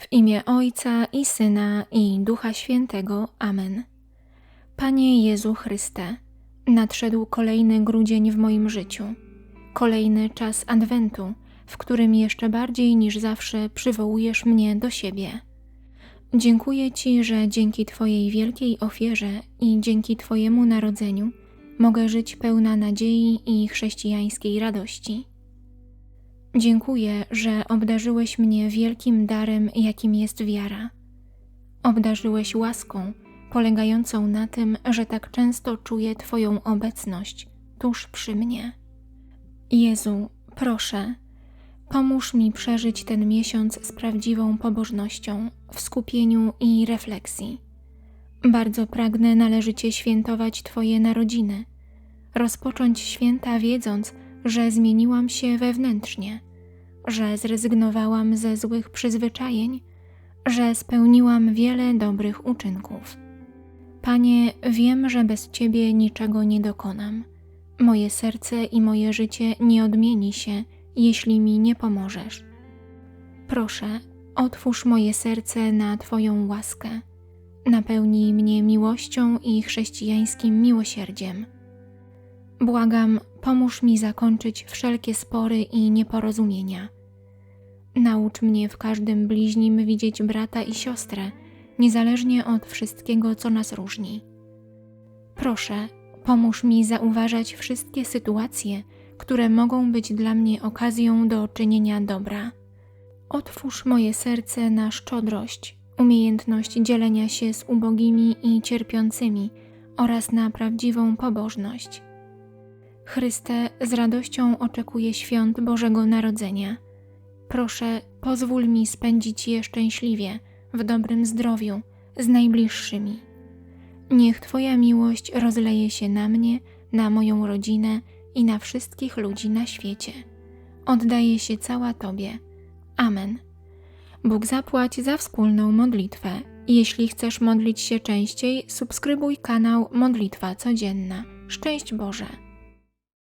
W imię Ojca i Syna i Ducha Świętego. Amen. Panie Jezu Chryste, nadszedł kolejny grudzień w moim życiu, kolejny czas Adwentu, w którym jeszcze bardziej niż zawsze przywołujesz mnie do siebie. Dziękuję Ci, że dzięki Twojej wielkiej ofierze i dzięki Twojemu narodzeniu mogę żyć pełna nadziei i chrześcijańskiej radości. Dziękuję, że obdarzyłeś mnie wielkim darem, jakim jest wiara. Obdarzyłeś łaską, polegającą na tym, że tak często czuję Twoją obecność tuż przy mnie. Jezu, proszę, pomóż mi przeżyć ten miesiąc z prawdziwą pobożnością, w skupieniu i refleksji. Bardzo pragnę należycie świętować Twoje narodziny, rozpocząć święta wiedząc, że zmieniłam się wewnętrznie, że zrezygnowałam ze złych przyzwyczajeń, że spełniłam wiele dobrych uczynków. Panie, wiem, że bez Ciebie niczego nie dokonam. Moje serce i moje życie nie odmieni się, jeśli mi nie pomożesz. Proszę, otwórz moje serce na Twoją łaskę. Napełnij mnie miłością i chrześcijańskim miłosierdziem. Błagam, pomóż mi zakończyć wszelkie spory i nieporozumienia. Naucz mnie w każdym bliźnim widzieć brata i siostrę, niezależnie od wszystkiego, co nas różni. Proszę, pomóż mi zauważać wszystkie sytuacje, które mogą być dla mnie okazją do czynienia dobra. Otwórz moje serce na szczodrość, umiejętność dzielenia się z ubogimi i cierpiącymi oraz na prawdziwą pobożność. Chryste, z radością oczekuję świąt Bożego Narodzenia. Proszę, pozwól mi spędzić je szczęśliwie, w dobrym zdrowiu, z najbliższymi. Niech Twoja miłość rozleje się na mnie, na moją rodzinę i na wszystkich ludzi na świecie. Oddaję się cała Tobie. Amen. Bóg zapłać za wspólną modlitwę. Jeśli chcesz modlić się częściej, subskrybuj kanał Modlitwa Codzienna. Szczęść Boże!